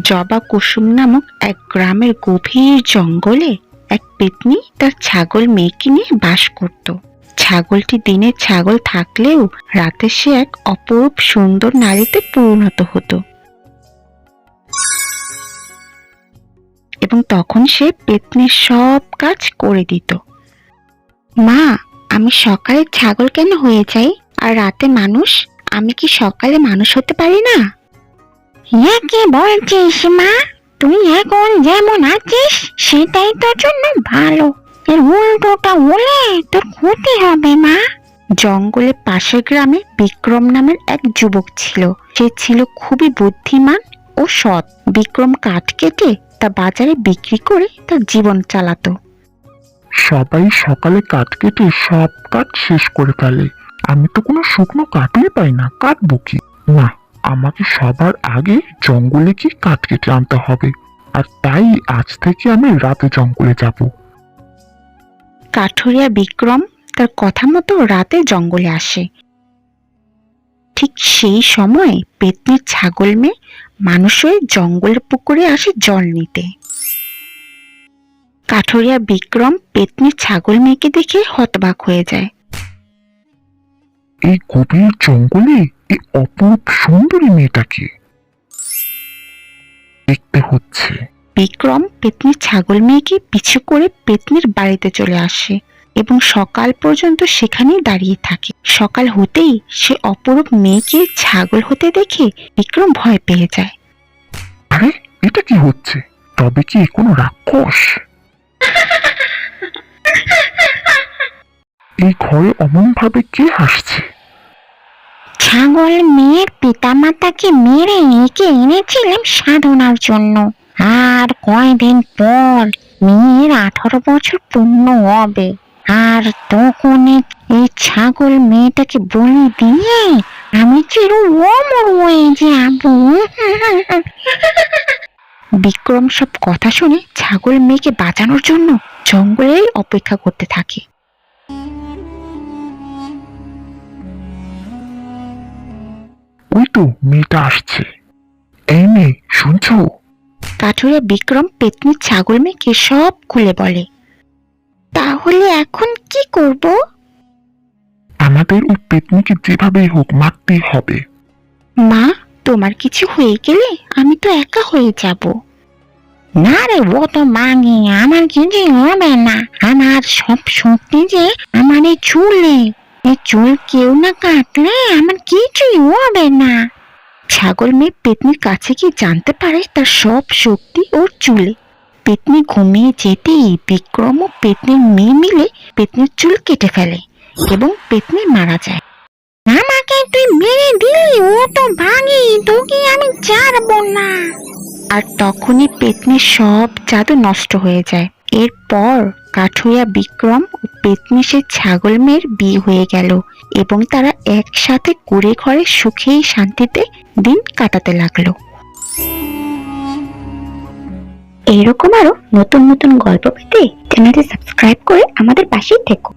জবা কুসুম নামক এক গ্রামের গভীর জঙ্গলে এক পেতনি তার ছাগল মেয়েকে নিয়ে বাস করত। ছাগলটি দিনে ছাগল থাকলেও রাতে সে এক অপরূপ সুন্দর নারীতে পরিণত হতো। এবং তখন সে পেতনির সব কাজ করে দিত। মা, আমি সকালে ছাগল কেন হয়ে যাই? আর রাতে মানুষ? আমি কি সকালে মানুষ হতে পারি না? কি বলছিস, মা? তুই এখন যেমন আছিস, সেটাই তোর জন্য ভালো। এর উল্টোটা বলে তোর ক্ষতি হবে, মা। জঙ্গলের পাশের গ্রামে বিক্রম নামের এক যুবক ছিল। সে ছিল খুবই বুদ্ধিমান ও সৎ। বিক্রম কাঠ কেটে তা বাজারে বিক্রি করে তার জীবন চালাতো। সবাই সকালে কাঠ কেটে সব কাঠ শেষ করে ফেলে। আমি তো কোনো শুকনো কাঠই পাই না, কাটবো কি? না আমাকে সবার আগে জঙ্গলে কি কাঠ কেটে আনতে হবে। আর তাই আজ থেকে আমি রাতে জঙ্গলে যাব। কাঠুরিয়া বিক্রম তার কথা মতো রাতে জঙ্গলে আসে। ঠিক সেই সময় পেতনির ছাগল মেয়ে মানুষ হয়ে জঙ্গলের পুকুরে আসে জল নিতে। কাঠুরিয়া বিক্রম পেতনির ছাগল মেয়েকে দেখে হতবাক হয়ে যায়। এই গভীর জঙ্গলে এই অপরূপ সুন্দরী মেয়েটাকে দেখতে হচ্ছে। বিক্রম পেতনির ছাগল মেয়েকে পিছু করে পেতনির বাড়িতে চলে আসে এবং সকাল পর্যন্ত সেখানেই দাঁড়িয়ে থাকে। সকাল হতেই সে অপরূপ মেয়েকে ছাগল হতে দেখে বিক্রম ভয় পেয়ে যায়। আরে এটা কি হচ্ছে? তবে কি এ কোনো রাক্ষস? এই ঘরে অমন ভাবে কে হাসছে? ছাগল মেয়ের পিতামাতাকে মেরে একে এনেছিলেন সাধনার জন্য। আর কয়দিন পর মেয়ের আঠারো বছর পূর্ণ হবে। আর তখন এই ছাগল মেয়েটাকে বলি দিয়ে আমি চির অমর হয়ে যাব। বিক্রম সব কথা শুনে ছাগল মেয়েকে বাঁচানোর জন্য জঙ্গলেই অপেক্ষা করতে থাকে। ওই তো মেয়েটা আসছে। এই মেয়ে শুনছো? কাঠুরিয়া বিক্রম পেতনির ছাগল মেয়েকে সব খুলে বলে। তাহলে এখন কি করব? আমাদের ওই পেতনিকে যেভাবেই হোক মারতেই হবে। মা তোমার কিছু হয়ে গেলে আমি তো একা হয়ে যাব। না রে ও তো মাঙি আমার কিছু হবে না। আমার সব শক্তি যে আমার এই চুলে চুল কেউ না কাটলে আমার কিছুই হবে না? ছাগল মেয়ে পেতনির কাছে গিয়ে জানতে পারে তার সব শক্তি ওর চুলে? পেতনি ঘুমিয়ে যেতেই বিক্রম ও পেতনির মেয়ে মিলে পেতনির চুল কেটে ফেলে এবং পেতনি মারা যায়। আমাকে তুই মেরে দিলি, ও তো ভাঙি, তোকে আমি ছাড়বো না। আর তখনই পেতনির সব জাদু নষ্ট হয়ে যায়। এরপর কাঠুরিয়া বিক্রম ও ছাগল মেয়ের বিয়ে হয়ে গেল এবং তারা একসাথে কুড়ে ঘরে সুখেই শান্তিতে দিন কাটাতে লাগল। এইরকম আরও নতুন নতুন গল্প পেতে চ্যানেলটি সাবস্ক্রাইব করে আমাদের পাশেই থেকো।